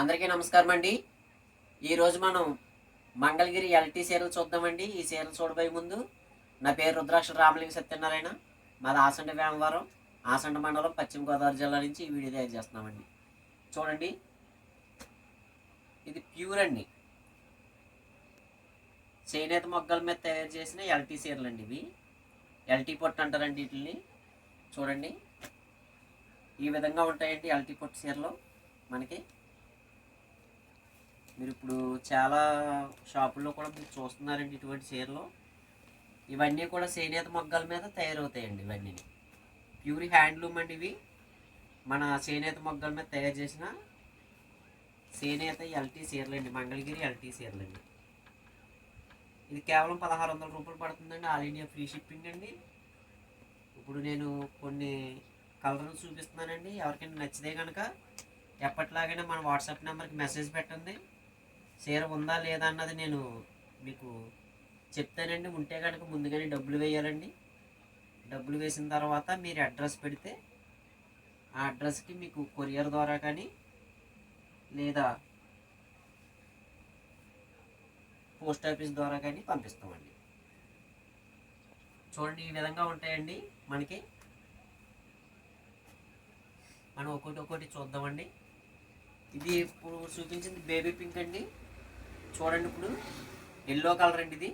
అందరికీ నమస్కారం అండి. ఈరోజు మనం మంగళగిరి ఎల్టీ చీరలు చూద్దామండి. ఈ చీరలు చూడబోయే ముందు నా పేరు రుద్రాక్ష రామలింగ సత్యనారాయణ. మాది ఆసండ వేమవరం ఆసండ మండలం పశ్చిమ గోదావరి జిల్లా నుంచి ఈ వీడియో తయారు చేస్తున్నామండి. చూడండి. ఇది ప్యూర్ అండి. చేనేత మొగ్గల మీద తయారు చేసిన ఎల్టీ చీరలు అండి ఇవి. ఎల్టీ పొట్టు అంటారండి వీటిని చూడండి. ఈ విధంగా ఉంటాయండి ఎల్టీ పొట్టు చీరలు మనకి. మీరు ఇప్పుడు చాలా షాపుల్లో కూడా మీరు చూస్తున్నారండి ఇటువంటి చీరలు. ఇవన్నీ కూడా చేనేత మొగ్గల మీద తయారవుతాయండి ఇవన్నీ. ప్యూర్ హ్యాండ్లూమ్ అండి ఇవి. మన చేనేత మగ్గాల మీద తయారు చేసిన చేనేత ఎల్టీ చీరలు అండి మంగళగిరి ఎల్టీ చీరలు అండి ఇది కేవలం పదహారు వందల రూపాయలు పడుతుందండి. ఆల్ ఇండియా ఫ్రీ షిప్పింగ్ అండి. ఇప్పుడు నేను కొన్ని కలర్లు చూపిస్తున్నానండి. ఎవరికైనా నచ్చితే కనుక ఎప్పటిలాగైనా మన వాట్సాప్ నెంబర్కి మెసేజ్ పెట్టండి. చీర ఉందా లేదా అన్నది నేను మీకు చెప్తానండి. ఉంటే కనుక ముందుగానే డబ్బులు వేయాలండి. డబ్బులు వేసిన తర్వాత మీరు అడ్రస్ పెడితే ఆ అడ్రస్కి మీకు కొరియర్ ద్వారా కానీ లేదా పోస్ట్ ఆఫీస్ ద్వారా కానీ పంపిస్తామండి. చూడండి ఈ విధంగా ఉంటాయండి మనకి. మనం ఒకటి ఒకటి చూద్దామండి. ఇది ఇప్పుడు చూపించింది బేబీ పింక్ అండి. చూడండి ఇప్పుడు. ఎల్లో కలర్ అండి ఇది.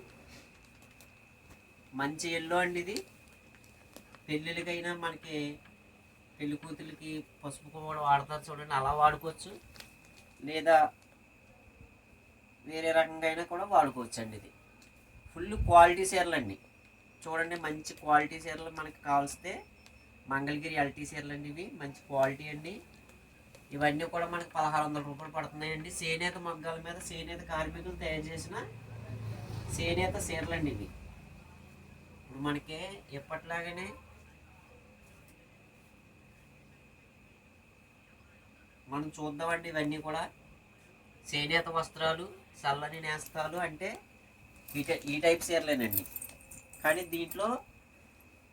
మంచి ఎల్లో అండి ఇది. పెళ్ళిళ్ళకైనా మనకి పెళ్ళి కూతురికి పసుపు కూడా వాడతారు చూడండి. అలా వాడుకోవచ్చు. లేదా వేరే రకంగా అయినా కూడా వాడుకోవచ్చు అండి ఇది. ఫుల్ క్వాలిటీ చీరలు అండి. చూడండి మంచి క్వాలిటీ చీరలు మనకి కావలిస్తే మంగళగిరి ఎల్టీ చీరలు అండి ఇవి. మంచి క్వాలిటీ అండి. ఇవన్నీ కూడా మనకి పదహారు వందల రూపాయలు పడుతున్నాయండి. చేనేత మగ్గాల మీద చేనేత కార్మికులు తయారు చేసిన చేనేత చీరలు అండి ఇవి. ఇప్పుడు మనకి ఎప్పటిలాగానే మనం చూద్దామండి ఇవన్నీ కూడా. చేనేత వస్త్రాలు చల్లని నేస్తాలు అంటే ఈ ఈ టైప్ చీరలేనండి. కానీ దీంట్లో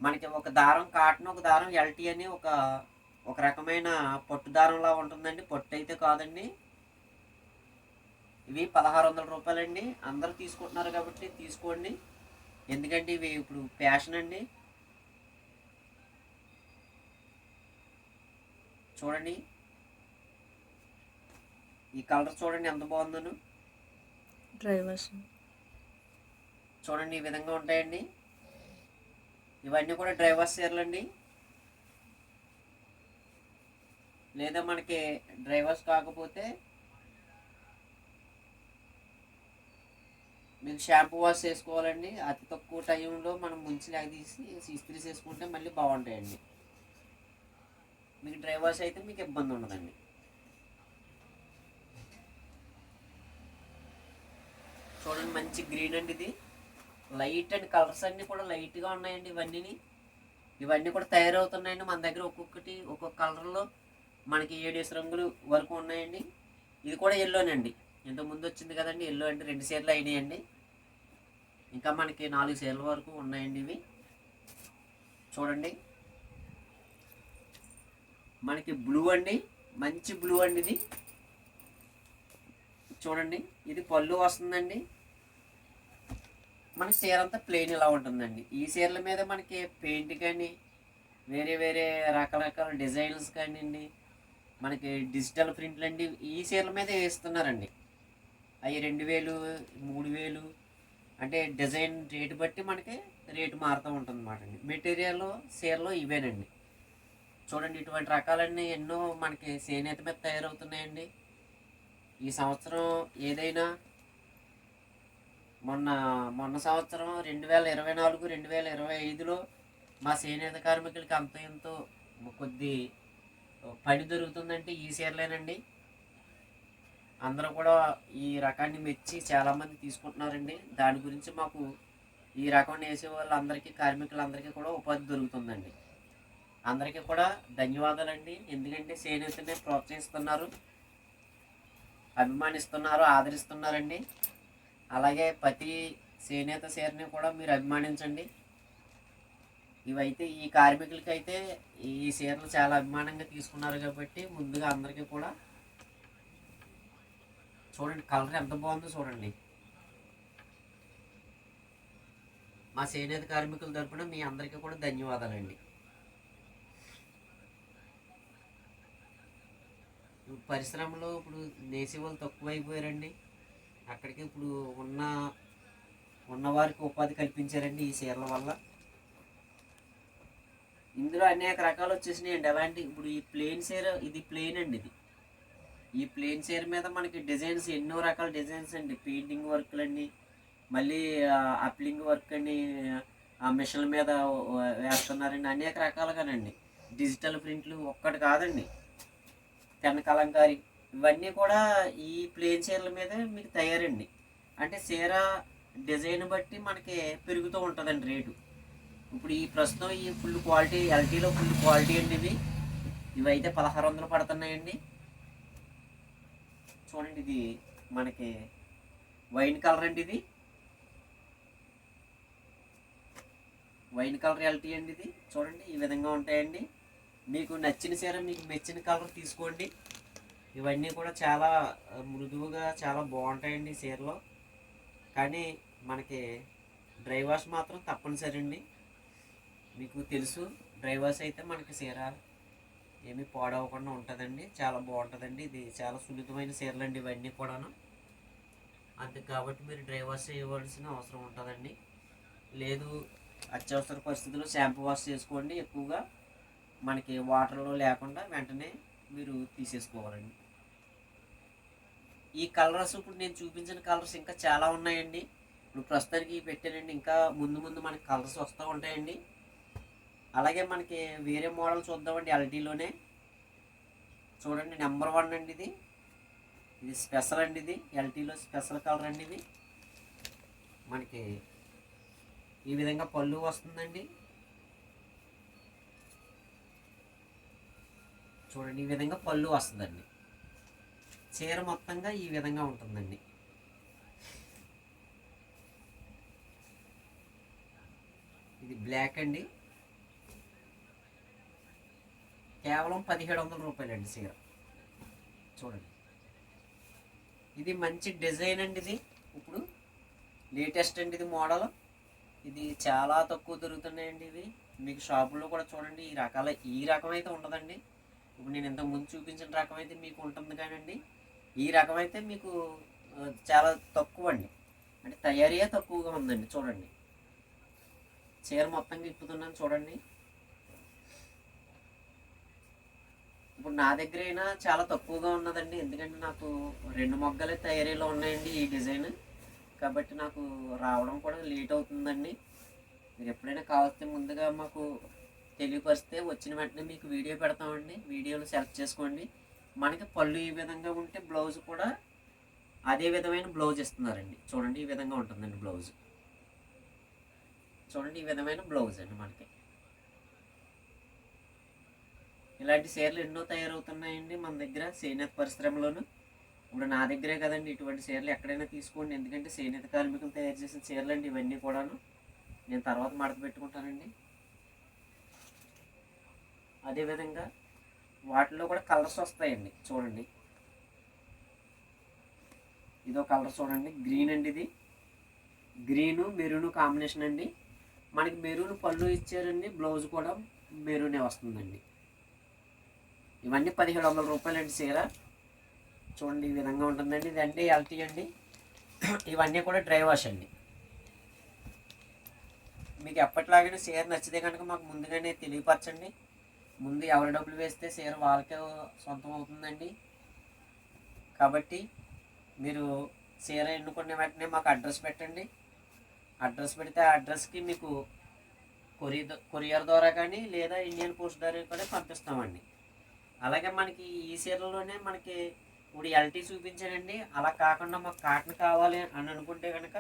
మనకి ఒక దారం కాటన్ ఒక దారం ఎల్టీ అని ఒక ఒక రకమైన పట్టు దారంలా ఉంటుందండి. పట్టు అయితే కాదండి. ఇవి పదహారు వందల రూపాయలండి. అందరూ తీసుకుంటున్నారు కాబట్టి తీసుకోండి. ఎందుకంటే ఇవి ఇప్పుడు ఫ్యాషన్ అండి. చూడండి. ఈ కలర్ చూడండి ఎంత బాగుందను. డ్రైవర్స్ చూడండి ఈ విధంగా ఉంటాయండి. ఇవన్నీ కూడా డ్రైవర్స్ చీరలు అండి లేదా మనకి డ్రైవర్స్ కాకపోతే మీకు షాంపూ వాష్ చేసుకోవాలండి. అతి తక్కువ టైంలో మనం ముంచిలాగ తీసి ఇస్త్రీ చేసుకుంటే మళ్ళీ బాగుంటాయండి. మీకు డ్రైవర్స్ అయితే మీకు ఇబ్బంది ఉండదండి. చూడండి మంచి గ్రీన్ అండి ఇది. లైట్ అండ్ కలర్స్ అన్నీ కూడా లైట్గా ఉన్నాయండి ఇవన్నీ ఇవన్నీ కూడా తయారవుతున్నాయండి. మన దగ్గర ఒక్కొక్కటి ఒక్కొక్క కలర్లో మనకి ఏడేసి రంగులు వరకు ఉన్నాయండి. ఇది కూడా ఎల్లోనండి ఇంత ముందు వచ్చింది కదండి ఎల్లో అంటే రెండు చీరలు అయినాయండి. ఇంకా మనకి నాలుగు సీర్ల వరకు ఉన్నాయండి ఇవి. చూడండి. మనకి బ్లూ అండి మంచి బ్లూ అండి ఇది. చూడండి ఇది పళ్ళు వస్తుందండి. మన చీర అంతా ప్లెయిన్ ఇలా ఉంటుందండి. ఈ చీరల మీద మనకి పెయింట్ కానీ వేరే వేరే రకరకాల డిజైన్స్ కానివ్వండి మనకి డిజిటల్ ప్రింట్లు అండి ఈ చీరల మీద వేస్తున్నారండి. అవి రెండు వేలు మూడు వేలు అంటే డిజైన్ రేటు బట్టి మనకి రేటు మారుతూ ఉంటుంది అన్నమాట అండి మెటీరియల్ చీరలు ఇవేనండి. చూడండి ఇటువంటి రకాలన్నీ ఎన్నో మనకి చేనేత మీద తయారవుతున్నాయండి. ఈ సంవత్సరం ఏదైనా మొన్న మొన్న సంవత్సరం రెండు వేల ఇరవై నాలుగు రెండు వేల ఇరవై ఐదులో మా చేనేత కార్మికులకి అంత ఎంతో కొద్ది పని దొరుకుతుందంటే ఈ చీరలేనండి అందరూ కూడా ఈ రకాన్ని మెచ్చి చాలామంది తీసుకుంటున్నారండి. దాని గురించి మాకు ఈ రకం వేసే వాళ్ళందరికీ కార్మికులందరికీ కూడా ఉపాధి దొరుకుతుందండి. అందరికీ కూడా ధన్యవాదాలండి. ఎందుకంటే చేనేతనే ప్రోత్సహిస్తున్నారు అభిమానిస్తున్నారు ఆదరిస్తున్నారండి. అలాగే ప్రతి చేనేత చీరని కూడా మీరు అభిమానించండి. ఇవైతే ఈ కార్మికులకైతే ఈ చీరలు చాలా అభిమానంగా తీసుకున్నారు కాబట్టి ముందుగా అందరికీ కూడా చూడండి కలర్ ఎంత బాగుందో చూడండి. మా చేనేత కార్మికుల తరపున మీ అందరికీ కూడా ధన్యవాదాలండి. పరిశ్రమలో ఇప్పుడు నేసే వాళ్ళు తక్కువైపోయారండి. అక్కడికి ఇప్పుడు ఉన్న ఉన్నవారికి ఉపాధి కల్పించారండి ఈ చీరల వల్ల. ఇందులో అనేక రకాలు వచ్చేసినాయండి. అలాంటి ఇప్పుడు ఈ ప్లేన్ చీర ఇది ప్లేన్ అండి ఇది. ఈ ప్లేన్ చీర మీద మనకి డిజైన్స్ ఎన్నో రకాల డిజైన్స్ అండి. పెయింటింగ్ వర్క్లు అండి మళ్ళీ అప్లింగ్ వర్క్ అని ఆ మిషన్ల మీద వేస్తున్నారండి. అనేక రకాలుగానండి. డిజిటల్ ప్రింట్లు ఒక్కటి కాదండి. పెన్ కలంకారి ఇవన్నీ కూడా ఈ ప్లేన్ చీరల మీద మీకు తయారండి. అంటే చీర డిజైన్ బట్టి మనకి పెరుగుతూ ఉంటుందండి రేటు. ఇప్పుడు ఈ ప్రస్తుతం ఈ ఫుల్ క్వాలిటీ ఎల్టీలో ఫుల్ క్వాలిటీ అండి ఇవి ఇవి అయితే పదహారు వందలు పడుతున్నాయండి. చూడండి ఇది మనకి వైన్ కలర్ అండి ఇది. వైన్ కలర్ ఎల్టీ అండి ఇది. చూడండి ఈ విధంగా ఉంటాయండి. మీకు నచ్చిన చీర మీకు మెచ్చిన కలర్ తీసుకోండి. ఇవన్నీ కూడా చాలా మృదువుగా చాలా బాగుంటాయండి ఈ చీరలో. కానీ మనకి డ్రై వాష్ మాత్రం తప్పనిసరి అండి మీకు తెలుసు డ్రైవర్స్ అయితే మనకి చీర ఏమీ పాడవకుండా ఉంటుందండి. చాలా బాగుంటుందండి. ఇది చాలా సున్నితమైన చీరలు అండి ఇవన్నీ కూడాను. అందుకు కాబట్టి మీరు డ్రైవర్స్ ఇవ్వాల్సిన చేయవలసిన అవసరం ఉంటుందండి. లేదు అత్యవసర పరిస్థితుల్లో షాంపూ వాష్ చేసుకోండి. ఎక్కువగా మనకి వాటర్లో లేకుండా వెంటనే మీరు తీసేసుకోవాలండి. ఈ కలర్స్ ఇప్పుడు నేను చూపించిన కలర్స్ ఇంకా చాలా ఉన్నాయండి. ఇప్పుడు ప్రస్తుతానికి పెట్టానండి. ఇంకా ముందు ముందు మనకి కలర్స్ వస్తూ ఉంటాయండి. అలాగే మనకి వేరే మోడల్ చూద్దామండి ఎల్టీలోనే. చూడండి నెంబర్ వన్ అండి ఇది. ఇది స్పెషల్ అండి ఇది. ఎల్టీలో స్పెషల్ కలర్ అండి ఇది. మనకి ఈ విధంగా పళ్ళు వస్తుందండి. చూడండి ఈ విధంగా పళ్ళు వస్తుందండి. చీర మొత్తంగా ఈ విధంగా ఉంటుందండి. ఇది బ్లాక్ అండి. కేవలం పదిహేడు వందల రూపాయలండి చీర. చూడండి. ఇది మంచి డిజైన్ అండి ఇది. ఇప్పుడు లేటెస్ట్ అండి ఇది మోడల్. ఇది చాలా తక్కువ దొరుకుతున్నాయండి ఇవి. మీకు షాపుల్లో కూడా చూడండి ఈ రకాల ఈ రకం అయితే ఉండదండి. ఇప్పుడు నేను ఇంతకు ముందు చూపించిన రకం అయితే మీకు ఉంటుంది కానండి. ఈ రకం అయితే మీకు చాలా తక్కువ అండి అంటే తయారీయే తక్కువగా ఉందండి చూడండి. చీర మొత్తంగా ఇప్పుతున్నాను చూడండి. ఇప్పుడు నా దగ్గర అయినా చాలా తక్కువగా ఉన్నదండి. ఎందుకంటే నాకు రెండు మొగ్గలే తయారీలో ఉన్నాయండి ఈ డిజైన్. కాబట్టి నాకు రావడం కూడా లేట్ అవుతుందండి. మీరు ఎప్పుడైనా కావాల్సి ముందుగా మాకు తెలియపరిస్తే వచ్చిన వెంటనే మీకు వీడియో పెడతామండి. వీడియోలు సెలెక్ట్ చేసుకోండి. మనకి పళ్ళు ఈ విధంగా ఉంటే బ్లౌజ్ కూడా అదే విధమైన బ్లౌజ్ ఇస్తున్నారండి. చూడండి ఈ విధంగా ఉంటుందండి బ్లౌజ్. చూడండి ఈ విధమైన బ్లౌజ్ అండి మనకి. ఇలాంటి చీరలు ఎన్నో తయారవుతున్నాయండి మన దగ్గర చేనేత పరిశ్రమలోను. ఇప్పుడు నా దగ్గరే కదండి ఇటువంటి చీరలు ఎక్కడైనా తీసుకోండి. ఎందుకంటే చేనేత కార్మికులు తయారు చేసిన చీరలు అండి ఇవన్నీ కూడాను. నేను తర్వాత మడత పెట్టుకుంటానండి. అదేవిధంగా వాటిలో కూడా కలర్స్ వస్తాయండి. చూడండి. ఇదో కలర్ చూడండి. గ్రీన్ అండి ఇది. గ్రీను మెరూను కాంబినేషన్ అండి. మనకి మెరూన్ పళ్ళు ఇచ్చారండి. బ్లౌజ్ కూడా మెరూనే వస్తుందండి. ఇవన్నీ పదిహేడు వందల రూపాయలండి చీర. చూడండి ఈ విధంగా ఉంటుందండి. ఇది ఎల్టీ అండి. ఇవన్నీ కూడా డ్రై వాష్ అండి. మీకు ఎప్పటిలాగే చీర నచ్చితే కనుక మాకు ముందుగానే తెలియపరచండి. ముందు ఎవరి డబ్బులు వేస్తే చీర వాళ్ళకే సొంతం అవుతుందండి. కాబట్టి మీరు చీర ఎన్నుకున్న వెంటనే మాకు అడ్రస్ పెట్టండి. అడ్రస్ పెడితే ఆ అడ్రస్కి మీకు కొరియర్ కొరియర్ ద్వారా కానీ లేదా ఇండియన్ పోస్ట్ ద్వారా కూడా పంపిస్తామండి. అలాగే మనకి ఈ చీరలోనే మనకి ఇప్పుడు ఎల్టీ చూపించానండి అలా కాకుండా మాకు కాటన్ కావాలి అని అనుకుంటే కనుక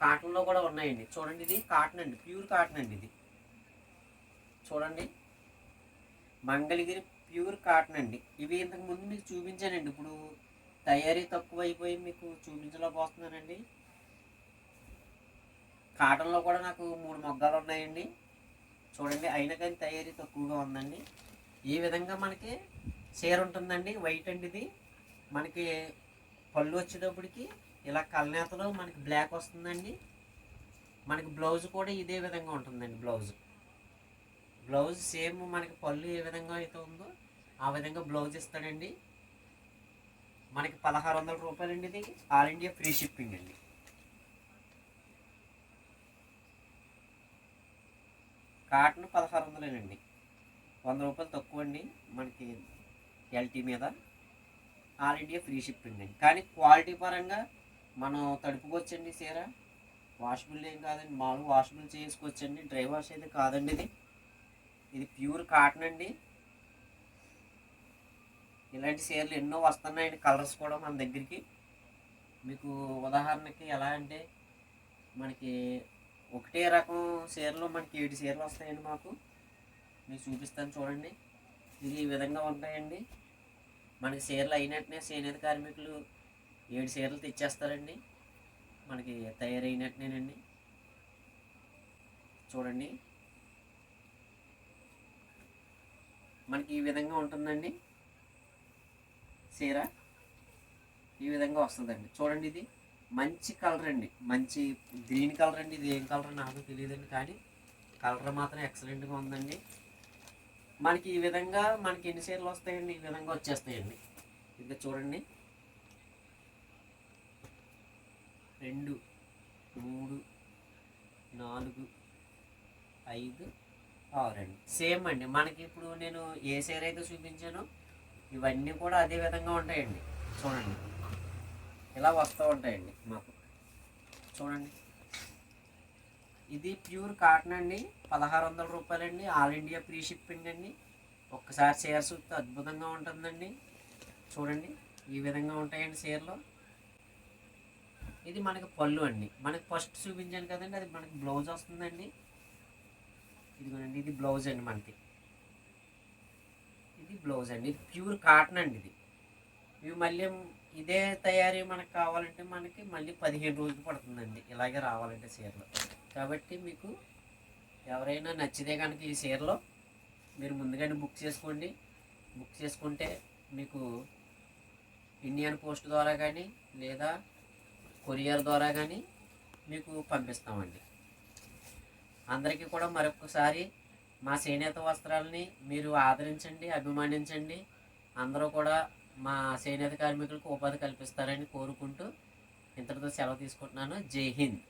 కాటన్లో కూడా ఉన్నాయండి. చూడండి ఇది కాటన్ అండి. ప్యూర్ కాటన్ అండి ఇది. చూడండి. మంగళగిరి ప్యూర్ కాటన్ అండి. ఇవి ఇంతకుముందు మీకు చూపించానండి. ఇప్పుడు తయారీ తక్కువ అయిపోయి మీకు చూపించలేకపోతున్నానండి. కాటన్లో కూడా నాకు మూడు మొగ్గాలు ఉన్నాయండి. చూడండి. అయినా కానీ తయారీ తక్కువగా ఉందండి. ఈ విధంగా మనకి చీర ఉంటుందండి వైట్ అండి ఇది. మనకి పళ్ళు వచ్చేటప్పటికి ఇలా కలనేతలో మనకి బ్లాక్ వస్తుందండి. మనకి బ్లౌజ్ కూడా ఇదే విధంగా ఉంటుందండి బ్లౌజ్ బ్లౌజ్ సేమ్ మనకి పళ్ళు ఏ విధంగా అయితే ఉందో ఆ విధంగా బ్లౌజ్ ఇస్తాడండి. మనకి పదహారు వందల రూపాయలండి ఇది. ఆల్ ఇండియా ఫ్రీ షిప్పింగ్ అండి. కాటన్ పదహారు వందలేనండి. వంద రూపాయలు తక్కువ అండి మనకి ఎల్టీ మీద ఆల్ ఇండియా ఫ్రీ షిప్పింగ్ అండి. కానీ క్వాలిటీ పరంగా మనం తడుపుకోవచ్చండి చీర. వాషబుల్ ఏం కాదండి మామూలు వాషబుల్ చేసుకోవచ్చండి డ్రై వాష్ అయితే కాదండి ఇది. ఇది ప్యూర్ కాటన్ అండి. ఇలాంటి చీరలు ఎన్నో వస్తున్నాయండి కలర్స్ కూడా మన దగ్గరికి. మీకు ఉదాహరణకి ఎలా అంటే మనకి ఒకటే రకం చీరలు మనకి ఏడు చీరలు వస్తాయండి మాకు. మీకు చూపిస్తాను చూడండి. ఇది ఈ విధంగా ఉంటాయండి. మనకి చీరలు అయినట్టునే చేనేత కార్మికులు ఏడు చీరలు తెచ్చేస్తారండి. మనకి తయారైనట్టునేనండి. చూడండి. మనకి ఈ విధంగా ఉంటుందండి చీర ఈ విధంగా వస్తుందండి. చూడండి ఇది. మంచి కలర్ అండి. మంచి గ్రీన్ కలర్ అండి. ఇది ఏం కలర్ నాకు తెలియదండి. కానీ కలర్ మాత్రం ఎక్సలెంట్గా ఉందండి. మనకి ఈ విధంగా మనకి ఎన్ని చీరలు వస్తాయండి? ఈ విధంగా వచ్చేస్తాయండి. ఇది చూడండి. రెండు మూడు నాలుగు ఐదు ఆరు అండి. సేమ్ అండి. మనకి ఇప్పుడు నేను ఏ చీర అయితే చూపించానో ఇవన్నీ కూడా అదే విధంగా ఉంటాయండి. చూడండి. ఇలా వస్తూ ఉంటాయండి మాకు. చూడండి. ఇది ప్యూర్ కాటన్ అండి. పదహారు వందల రూపాయలండి. ఆల్ ఇండియా ఫ్రీ షిప్పింగ్ అండి. ఒక్కసారి చీర చూస్తే అద్భుతంగా ఉంటుందండి. చూడండి ఈ విధంగా ఉంటాయండి చీరలు. ఇది మనకి పళ్ళు అండి. మనకి ఫస్ట్ చూపించాను కదండి అది మనకి బ్లౌజ్ వస్తుందండి. ఇదిగోనండి ఇది బ్లౌజ్ అండి మనకి. ఇది బ్లౌజ్ అండి. ఇది ప్యూర్ కాటన్ అండి ఇది. ఇవి మళ్ళీ ఇదే తయారీ మనకు కావాలంటే మనకి మళ్ళీ పదిహేను రోజులు పడుతుందండి. ఇలాగే రావాలంటే చీరలు. కాబట్టి మీకు ఎవరైనా నచ్చితే కనుక ఈ చీరలో మీరు ముందుగానే బుక్ చేసుకోండి. బుక్ చేసుకుంటే మీకు ఇండియన్ పోస్ట్ ద్వారా కానీ లేదా కొరియర్ ద్వారా కానీ మీకు పంపిస్తామండి. అందరికీ కూడా మరొకసారి మా చేనేత వస్త్రాలని మీరు ఆదరించండి అభిమానించండి. అందరూ కూడా మా చేనేత కార్మికులకు ఉపాధి కల్పిస్తారని కోరుకుంటూ ఇంతటితో సెలవు తీసుకుంటున్నాను. జై హింద్.